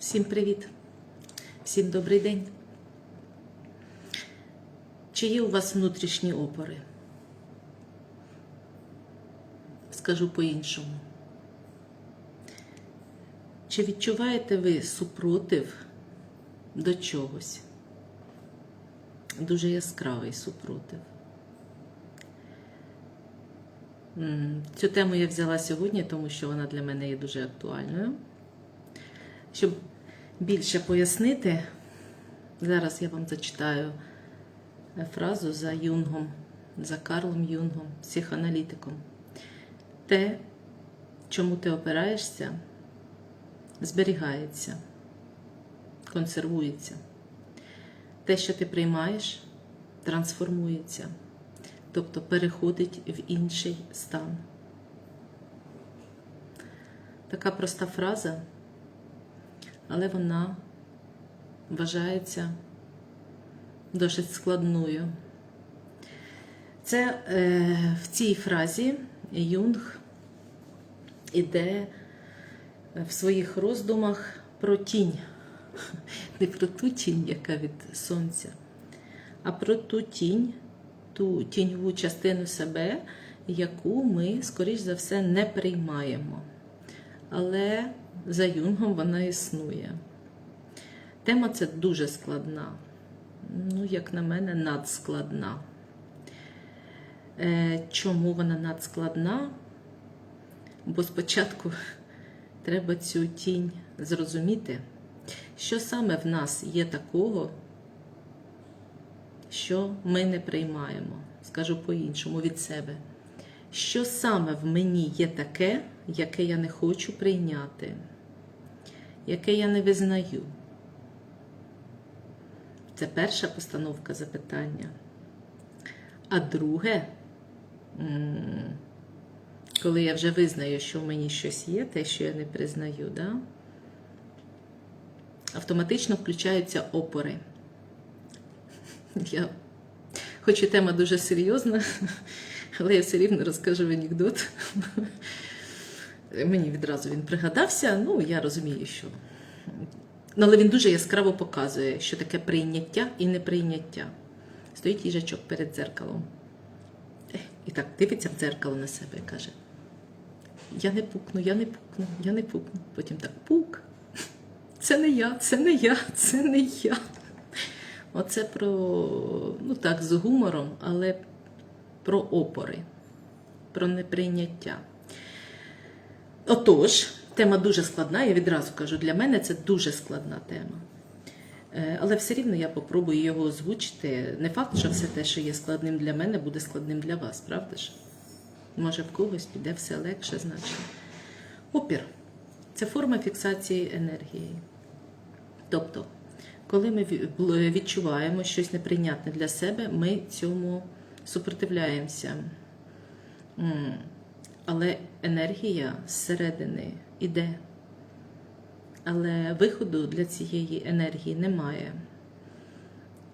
Всім привіт! Всім добрий день! Чи є у вас внутрішні опори? Скажу по-іншому. Чи відчуваєте ви супротив до чогось? Дуже яскравий супротив. Цю тему я взяла сьогодні, тому що вона для мене є дуже актуальною. Щоб більше пояснити, зараз я вам зачитаю е, фразу за Юнгом, за Карлом Юнгом, психоаналітиком. Те, чому ти опираєшся, зберігається, консервується. Те, що ти приймаєш, трансформується, тобто переходить в інший стан. Така проста фраза, але вона вважається досить складною. Це е, в цій фразі Юнг іде в своїх роздумах про тінь. Не про ту тінь, яка від сонця, а про ту тінь, ту тіньову частину себе, яку ми, скоріш за все, не приймаємо. Але за Юнгом вона існує. Тема ця дуже складна. Ну, як на мене, надскладна. Е, Чому вона надскладна? Бо спочатку треба цю тінь зрозуміти, що саме в нас є такого, що ми не приймаємо. Скажу по-іншому від себе. Що саме в мені є таке, яке я не хочу прийняти, яке я не визнаю? Це перша постановка запитання. А друге, коли я вже визнаю, що в мені щось є, те, що я не признаю, да? автоматично включаються опори. Я... Хоч і тема дуже серйозна, але я все рівно розкажу анекдот. Мені відразу він пригадався, ну я розумію, що. Ну, але він дуже яскраво показує, що таке прийняття і неприйняття. Стоїть їжачок перед дзеркалом. І так дивиться в дзеркало на себе і каже: Я не пукну, я не пукну, я не пукну. Потім так пук. Це не я, це не я, це не я. Оце про, ну так, з гумором, але про опори, про неприйняття. Отож, тема дуже складна, я відразу кажу, для мене це дуже складна тема. Е, Але все рівно я попробую його озвучити. Не факт, що все те, що є складним для мене, буде складним для вас, правда ж? Може, в когось піде все легше, значно. Опір це форма фіксації енергії. Тобто, коли ми відчуваємо щось неприйнятне для себе, ми цьому супротивляємося. Але енергія зсередини іде. Але виходу для цієї енергії немає.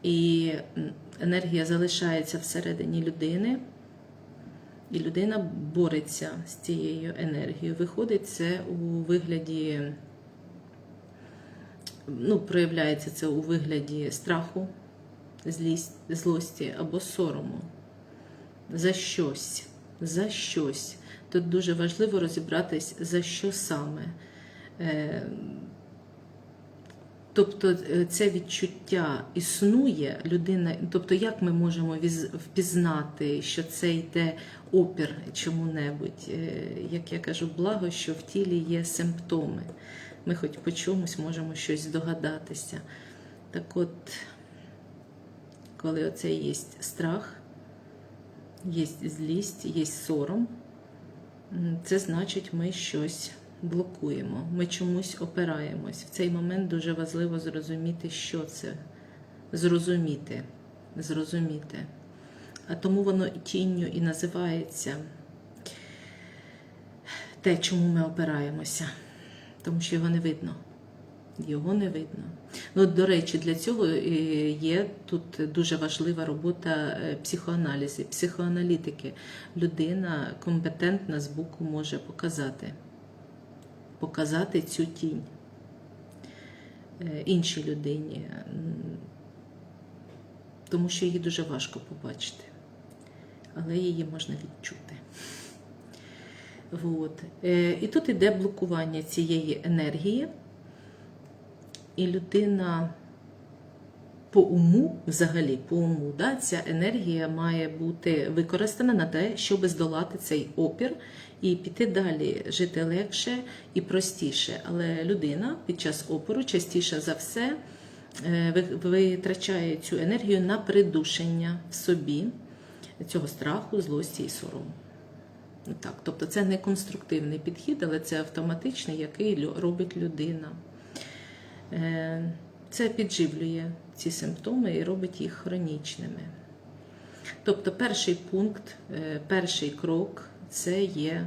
І енергія залишається всередині людини, і людина бореться з цією енергією. Виходить це у вигляді, ну, проявляється це у вигляді страху, злості або сорому за щось. За щось. Тут дуже важливо розібратись, за що саме. Е, Тобто е, це відчуття існує людина. Тобто, як ми можемо впізнати, що це йде опір чому-небудь? Е, Як я кажу, благо, що в тілі є симптоми. Ми хоч по чомусь можемо щось здогадатися. Так от, коли оце є страх, є злість, є сором, це значить, ми щось блокуємо, ми чомусь опираємось. В цей момент дуже важливо зрозуміти, що це. Зрозуміти. Зрозуміти. А тому воно і тінню і називається те, чому ми опираємося. Тому що його не видно. Його не видно. Ну, до речі, для цього е, є тут дуже важлива робота е, психоаналізу, психоаналітики. Людина компетентна з боку може показати, показати цю тінь. е, іншій людині, тому що її дуже важко побачити, але її можна відчути. От. І тут іде блокування цієї енергії, і людина по уму, взагалі, по уму, да, ця енергія має бути використана на те, щоб здолати цей опір і піти далі, жити легше і простіше. Але людина під час опору частіше за все е, витрачає цю енергію на придушення в собі цього страху, злості і сорому. Так, тобто це не конструктивний підхід, але це автоматичний, який робить людина. Е, Це підживлює ці симптоми і робить їх хронічними. Тобто, перший пункт, е, перший крок це є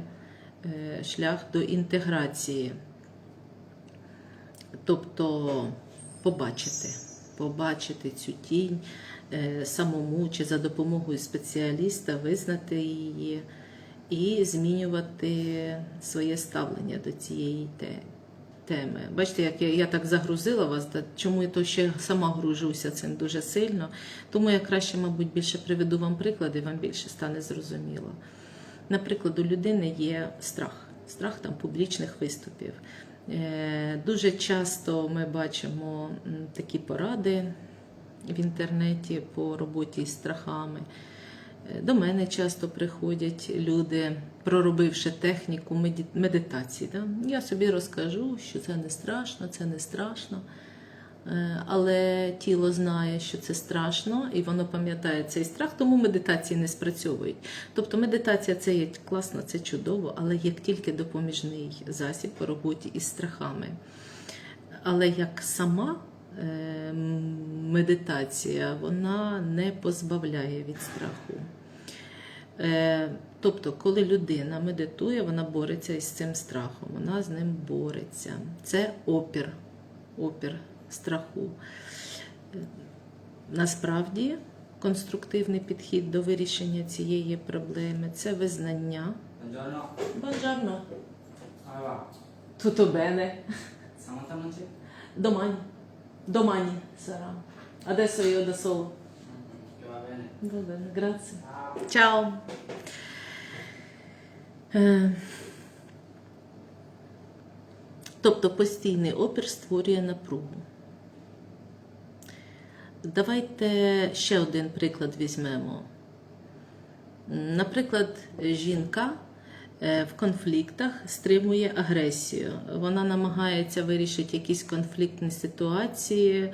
е, шлях до інтеграції. Тобто побачити, побачити цю тінь самому чи за допомогою спеціаліста, визнати її і змінювати своє ставлення до цієї те- теми. Бачите, як я, я так загрузила вас, чому я то ще сама гружуся цим дуже сильно. Тому я краще, мабуть, більше приведу вам приклади, вам більше стане зрозуміло. Наприклад, у людини є страх, страх там публічних виступів. Е, Дуже часто ми бачимо такі поради в інтернеті по роботі з страхами. Е, До мене часто приходять люди, проробивши техніку медитації. Я собі розкажу, що це не страшно, це не страшно. Е, Але тіло знає, що це страшно, і воно пам'ятає цей страх, тому медитації не спрацьовують.Тобто медитація це є класно, це чудово, але як тільки допоміжний засіб по роботі із страхами. Але як сама медитація, вона не позбавляє від страху. Е, Тобто, коли людина медитує, вона бореться із цим страхом, вона з ним бореться. Це опір, опір страху. Е, Насправді, конструктивний підхід до вирішення цієї проблеми це визнання. Buongiorno, Бажано. come va? Tutto Domani. Sarà. Adesso io da solo. Va bene. Va bene, grazie. Ciao. Тобто постійний опір створює напругу. Давайте ще один приклад візьмемо. Наприклад, жінка в конфліктах стримує агресію. Вона намагається вирішити якісь конфліктні ситуації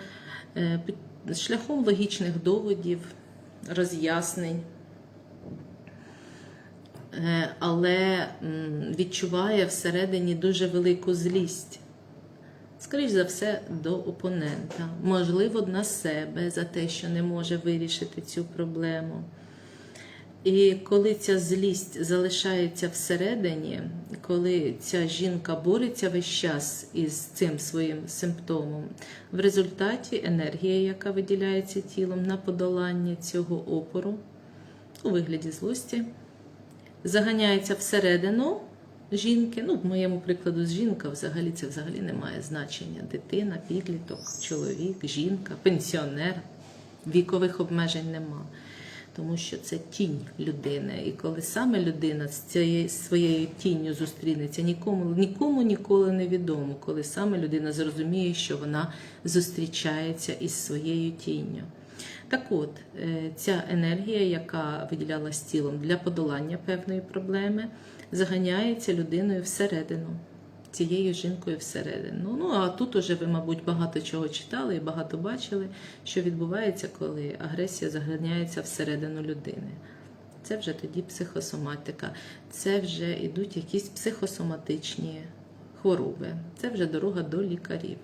е, шляхом логічних доводів, роз'яснень. Е, але відчуває всередині дуже велику злість. Скоріш за все, до опонента, можливо, на себе за те, що не може вирішити цю проблему. І коли ця злість залишається всередині, коли ця жінка бореться весь час із цим своїм симптомом, в результаті енергія, яка виділяється тілом на подолання цього опору у вигляді злості, заганяється всередину жінки. Ну, в моєму прикладу з жінка взагалі це взагалі не має значення. Дитина, підліток, чоловік, жінка, пенсіонер. Вікових обмежень нема. Тому що це тінь людини. І коли саме людина з цією своєю тінню зустрінеться, нікому, нікому ніколи не відомо, коли саме людина зрозуміє, що вона зустрічається із своєю тінню. Так от, е, ця енергія, яка виділялась тілом для подолання певної проблеми, заганяється людиною всередину, цією жінкою всередину. Ну а тут уже ви, мабуть, багато чого читали і багато бачили, що відбувається, коли агресія заганяється всередину людини. Це вже тоді психосоматика, це вже йдуть якісь психосоматичні хвороби, це вже дорога до лікарів.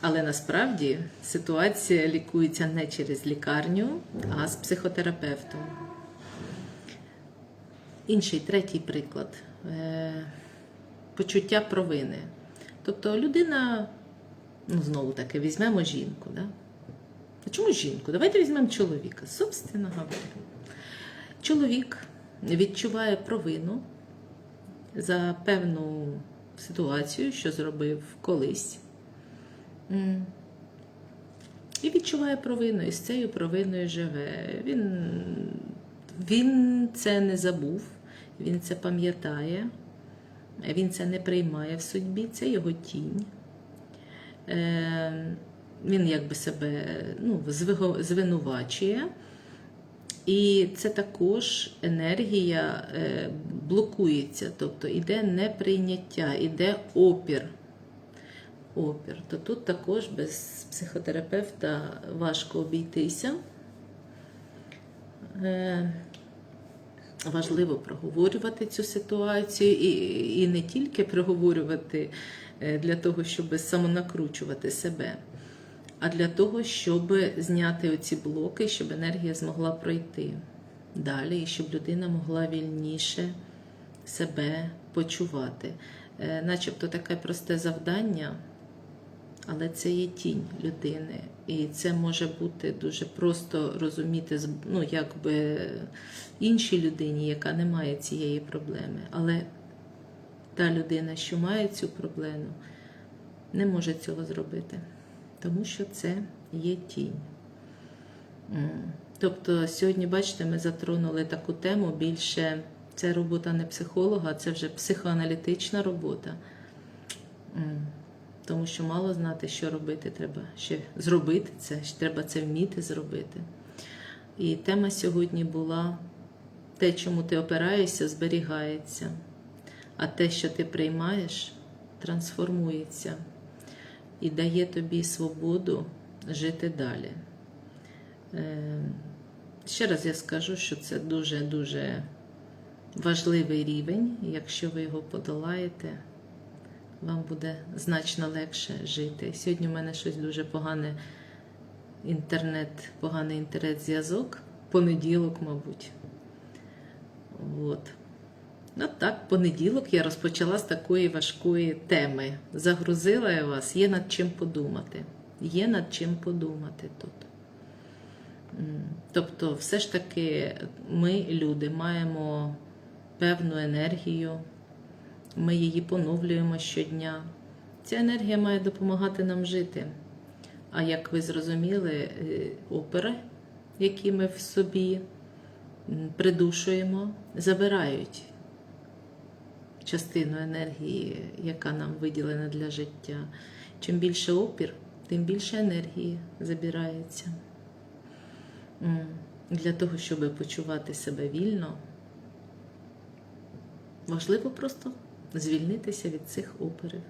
Але насправді ситуація лікується не через лікарню, а з психотерапевтом. Інший третій приклад почуття провини. Тобто людина, ну знову таки, візьмемо жінку. Да? А чому жінку? Давайте візьмемо чоловіка, собственно говоря. Чоловік відчуває провину за певну ситуацію, що зробив колись. І відчуває провину, і з цією провиною живе. Він, він це не забув, він це пам'ятає, він це не приймає в судьбі, це його тінь. Е, він якби себе ну, звинувачує. І це також енергія е, блокується, тобто іде неприйняття, іде опір. Опір. То тут також без психотерапевта важко обійтися. Важливо проговорювати цю ситуацію і, і не тільки проговорювати е, для того, щоб самонакручувати себе, а для того, щоб зняти оці блоки, щоб енергія змогла пройти далі, і щоб людина могла вільніше себе почувати. Е, Начебто таке просте завдання, але це є тінь людини. І це може бути дуже просто розуміти, ну, якби іншій людині, яка не має цієї проблеми. Але та людина, що має цю проблему, не може цього зробити, тому що це є тінь. Тобто сьогодні, бачите, ми затронули таку тему більше. Це робота не психолога, це вже психоаналітична робота. Тому що мало знати, що робити, треба ще зробити це, треба це вміти зробити. І тема сьогодні була те, чому ти опираєшся, зберігається, а те, що ти приймаєш, трансформується і дає тобі свободу жити далі. Е, Ще раз я скажу, що це дуже-дуже важливий рівень. Якщо ви його подолаєте, вам буде значно легше жити. Сьогодні в мене щось дуже погане інтернет, поганий інтернет-зв'язок. Понеділок, мабуть. От. Ну так, понеділок я розпочала з такої важкої теми. Загрузила я вас, є над чим подумати. Є над чим подумати тут. Тобто, все ж таки, ми, люди, маємо певну енергію, ми її поновлюємо щодня. Ця енергія має допомагати нам жити. А як ви зрозуміли, е, опери, які ми в собі придушуємо, забирають частину енергії, яка нам виділена для життя. Чим більше опір, тим більше енергії забирається. Для того, щоб почувати себе вільно, важливо просто звільнитися від цих оперів.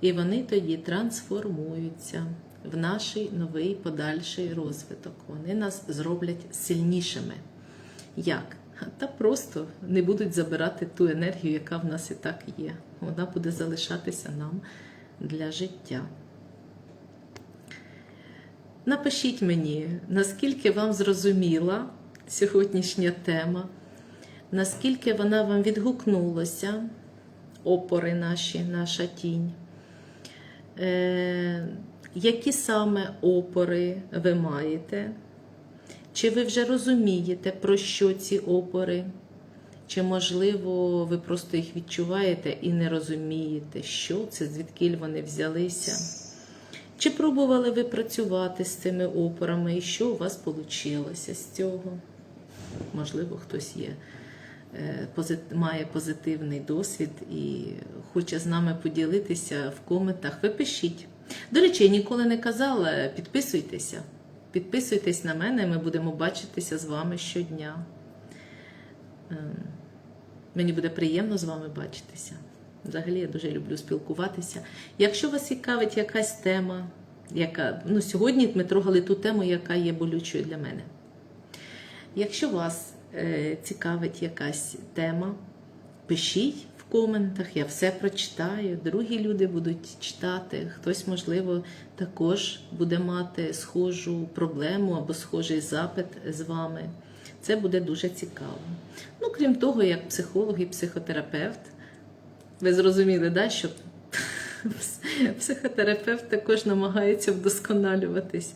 І вони тоді трансформуються в наш новий подальший розвиток. Вони нас зроблять сильнішими. Як? Та просто не будуть забирати ту енергію, яка в нас і так є. Вона буде залишатися нам для життя. Напишіть мені, наскільки вам зрозуміла сьогоднішня тема, наскільки вона вам відгукнулася, опори наші, наша тінь. Е, які саме опори ви маєте? Чи ви вже розумієте, про що ці опори? Чи, можливо, ви просто їх відчуваєте і не розумієте, що це, звідки вони взялися? Чи пробували ви працювати з цими опорами і що у вас вийшло з цього? Можливо, хтось є, має позитивний досвід і хоче з нами поділитися в коментах. Ви пишіть. До речі, я ніколи не казала, підписуйтеся. Підписуйтесь на мене, ми будемо бачитися з вами щодня. Ем, Мені буде приємно з вами бачитися. Взагалі, я дуже люблю спілкуватися. Якщо вас цікавить якась тема, яка ну, сьогодні ми трогали ту тему, яка є болючою для мене. Якщо вас е, цікавить якась тема, пишіть в коментах, я все прочитаю. Другі люди будуть читати. Хтось, можливо, також буде мати схожу проблему або схожий запит з вами. Це буде дуже цікаво. Ну, крім того, як психолог і психотерапевт, ви зрозуміли, да, що психотерапевт також намагається вдосконалюватись.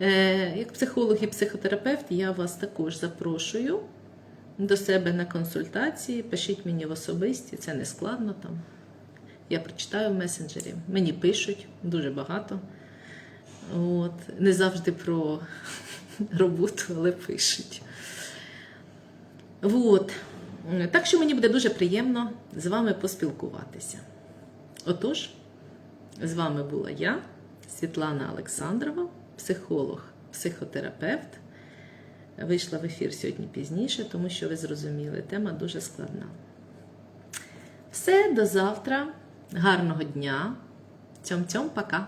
Е, Як психолог і психотерапевт, я вас також запрошую до себе на консультації. Пишіть мені в особисті, це не складно там. Я прочитаю в месенджері. Мені пишуть дуже багато. От. Не завжди про роботу, але пишуть. От. Так що мені буде дуже приємно з вами поспілкуватися. Отож, з вами була я, Світлана Олександрова, психолог, психотерапевт. Вийшла в ефір сьогодні пізніше, тому що ви зрозуміли, тема дуже складна. Все, до завтра. Гарного дня. Цьом-цьом, пока.